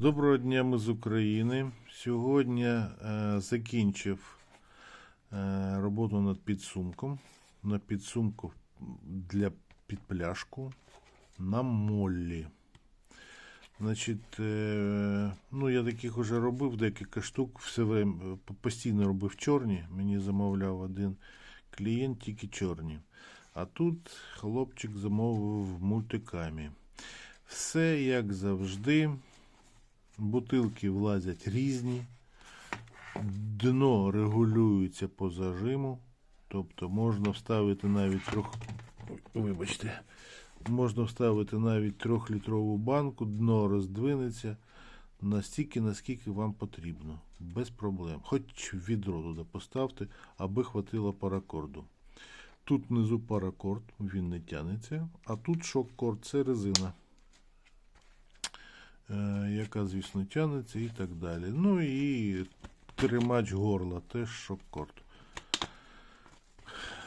Доброго дня, ми з України. Сьогодні е, закінчив е, роботу над підсумком. На підсумку для підпляшку на моллі. Значить, е, ну я таких вже робив декілька штук, все время, постійно робив чорні. Мені замовляв один клієнт тільки чорні. А тут хлопчик замовив мультикамі. Все як завжди. Бутилки влазять різні. Дно регулюється по зажиму. Тобто можна вставити навіть трьох. Вибачте. Можна вставити навіть трьохлітрову банку, дно роздвинеться настільки, наскільки вам потрібно. Без проблем. Хоч відро туди поставте, аби хватило паракорду. Тут внизу паракорд, він не тянеться, а тут шок-корд це резина яка, звісно, тягнеться і так далі. Ну і тримач горла, теж шок-корд.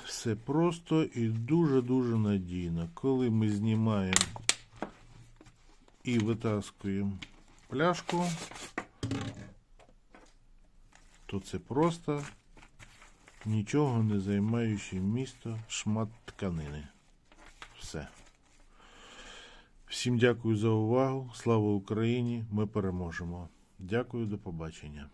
Все просто і дуже-дуже надійно. Коли ми знімаємо і витаскуємо пляшку, то це просто нічого не займаючи місто шмат тканини. Все. Всім дякую за увагу. Слава Україні! Ми переможемо. Дякую, до побачення.